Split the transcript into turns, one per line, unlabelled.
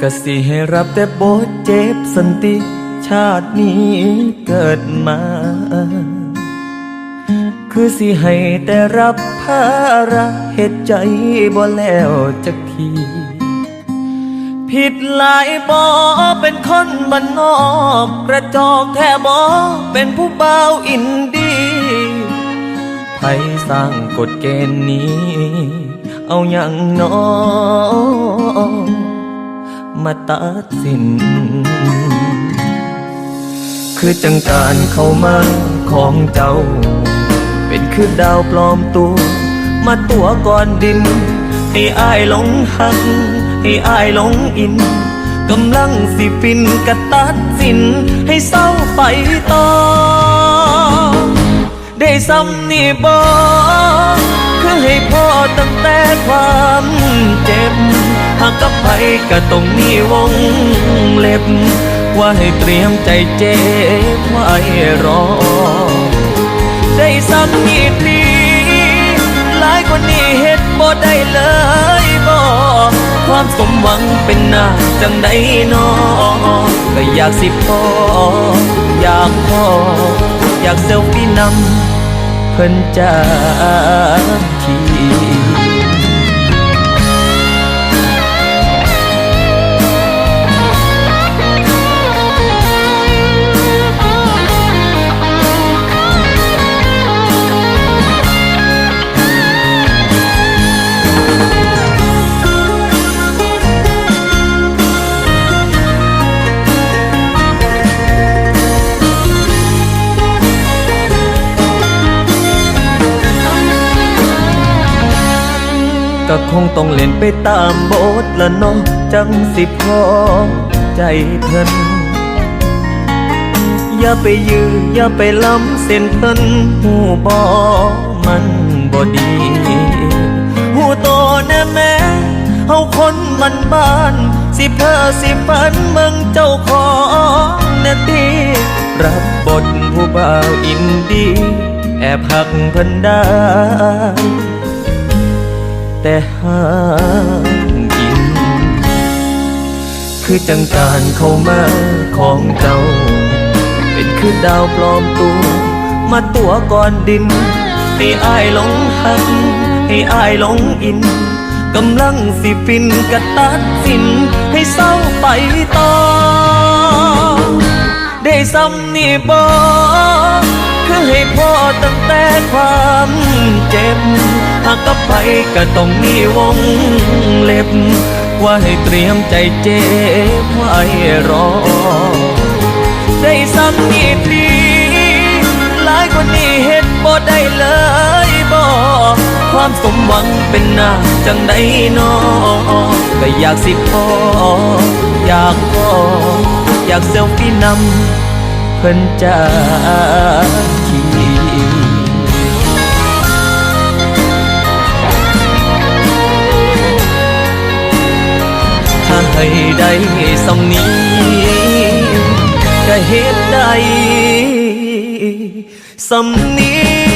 ก็สิให้รับแต่บทเจ็บสันติชาตินี้เกิดมา คือสิให้แต่รับภาระเหตุใจบ่แล้วจักทีผิดหลายบอเป็นคนบ้านนอก กระจอกแท่บอเป็นผู้เบาอินดีไผสร้างกฎเกณฑ์นี้ เอาอย่างน้อ มาตัดสิน คือจังการเข้ามาของเจ้า เป็นคือดาวปลอมตัว มาตัวก่อนดิน ให้อายหลงหัก ให้อายหลงอินกำลังสิฟินกะตัดสิน ให้เศร้าไปต่อ ได้ซ้ำนี่บอกคือให้พ่อตั้งแต่ความเจ็บ หากกับไปก็ต้องมีวงเล็บ ว่าให้เตรียมใจเจ็บไว้รอ ได้ซ้ำนี่ทีหลายคนนี้เฮ็ดบ่ได้เลยบ่ความสมหวังเป็นหน้าจังใดนอก็อยากสิพออยากพออยากเซลฟี่นำเพิ่นจากที ก็คงต้องเล่นไปตามบทละน้องจังสิพอใจเพิ่นอย่าไปยื้ออย่าไปล้ำเส้นเพิ่นหูบอมันบ่ดีหูโตแน่แม่เฮาคนมันบ้าน สิเพ้อสิฝันเมืองเจ้าของแน่ตีรับบทผู้บ่าวอินดี แอบหักเพิ่นได้ แต่ห้ามกิน คือจังการเข้ามาของเจ้า เป็นคือดาวปลอมตัว มาตัวก่อนดิน ให้อายหลงหัก ให้อายหลงอิน กำลังสิฟินกระตัดสิน ให้เศร้าไปต่อ ได้ซ้ำนี่บอคือให้พ่อตั้งแต่ความเจ็บ หากกับไปก็ต้องมีวงเล็บ ว่าให้เตรียมใจเจ็บไว้รอ ได้ซ้ำนี่ทีหลายคนนี้เฮ็ดบ่ได้เลยบ่ความสมหวังเป็นหน้าจังใดนอก็อยากสิพออยากพออยากเซลฟี่นำเพิ่นจาก ให้ได้สำนี้ก็เฮ็ดได้สำนี้